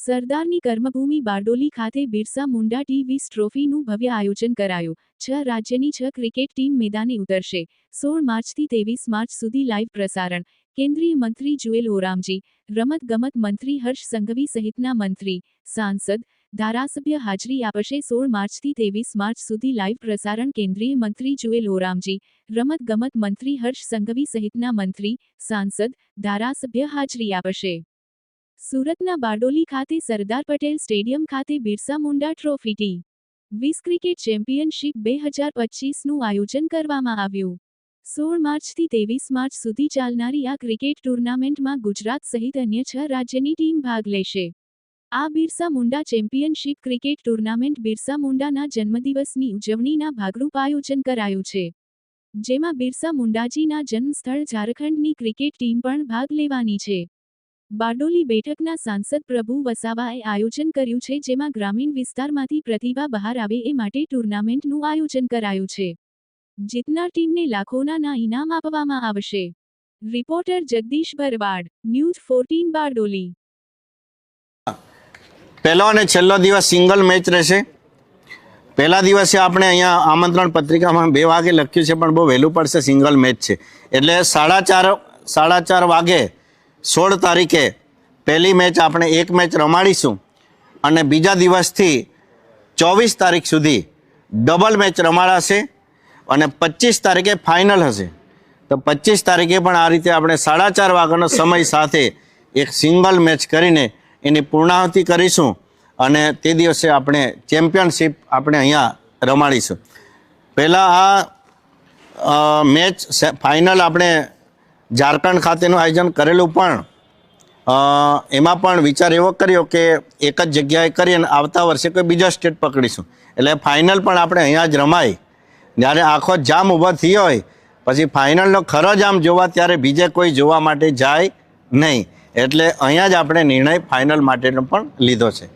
સરદારની કર્મભૂમિ બારડોલી ખાતે બિરસા મુંડા ટી વીસ ટ્રોફીનું ભવ્ય આયોજન કરાયું, છ રાજ્યની છ ક્રિકેટ ટીમ મેદાને ઉતરશે. સોળ માર્ચથી ત્રેવીસ માર્ચ સુધી લાઇવ પ્રસારણ. કેન્દ્રીય મંત્રી જુએલ ઓરામજી, રમત ગમત મંત્રી હર્ષ સંઘવી સહિતના મંત્રી, સાંસદ, ધારાસભ્ય હાજરી આપશે. સોળ માર્ચથી ત્રેવીસ માર્ચ સુધી લાઇવ પ્રસારણ કેન્દ્રીય મંત્રી જુએલ ઓરામજી, રમત ગમત મંત્રી હર્ષ સંઘવી સહિતના મંત્રી, સાંસદ, ધારાસભ્ય હાજરી આપશે. સુરતના બારડોલી ખાતે સરદાર પટેલ સ્ટેડિયમ ખાતે બિરસા મુંડા ટ્રોફી ટી. વીસ ક્રિકેટ ચેમ્પિયનશિપ બે હજાર પચીસનું આયોજન કરવામાં આવ્યું. સોળ માર્ચથી ત્રેવીસ માર્ચ સુધી ચાલનારી આ ક્રિકેટ ટુર્નામેન્ટમાં ગુજરાત સહિત અન્ય છ રાજ્યની ટીમ ભાગ લેશે. આ Birsa Munda championship cricket tournament Birsa મુંડાના જન્મદિવસની ઉજવણીના ભાગરૂપ આયોજન કરાયું છે. જેમાં બિરસા મુંડાજીના જન્મસ્થળ ઝારખંડની ક્રિકેટ ટીમ પણ ભાગ લેવાની છે. બારડોલી બેઠકના સાંસદ પ્રભુ વસાવાએ આયોજન કર્યું છે જેમાં ગ્રામીણ વિસ્તારમાંથી પ્રતિભા બહાર આવે એ માટે ટુર્નામેન્ટનું આયોજન કરાયું છે. જીતનાર ટીમને લાખોના ઇનામ આપવામાં આવશે. Reporter Jagdish Bharwad, news fourteen Bardoli. પહેલો અને છેલ્લો દિવસ સિંગલ મેચ રહેશે. પહેલા દિવસે આપણે અહીંયા આમંત્રણ પત્રિકામાં બે વાગે લખ્યું છે, પણ બહુ વહેલું પડશે, સિંગલ મેચ છે. એટલે સાડા ચાર સાડા ચાર વાગે સોળ તારીખે પહેલી મેચ આપણે એક મેચ રમાડીશું અને બીજા દિવસથી ચોવીસ તારીખ સુધી ડબલ મેચ રમાડાશે અને પચીસ તારીખે ફાઇનલ હશે. તો પચીસ તારીખે પણ આ રીતે આપણે સાડા ચાર વાગ્યાનો સમય સાથે એક સિંગલ મેચ કરીને એની પૂર્ણાહુતિ કરીશું અને તે દિવસે આપણે ચેમ્પિયનશિપ આપણે અહીંયા રમાડીશું. પહેલાં આ મેચ ફાઇનલ આપણે ઝારખંડ ખાતેનું આયોજન કરેલું પણ એમાં પણ વિચાર એવો કર્યો કે એક જ જગ્યાએ કરી અને આવતા વર્ષે કોઈ બીજા સ્ટેટ પકડીશું. એટલે ફાઇનલ પણ આપણે અહીંયા જ રમાય. જ્યારે આખો જામ ઊભો થયો હોય, પછી ફાઇનલનો ખરો જામ જોવા ત્યારે બીજે કોઈ જોવા માટે જાય નહીં. એટલે અહીંયા જ આપણે નિર્ણય ફાઇનલ માટેનો પણ લીધો છે.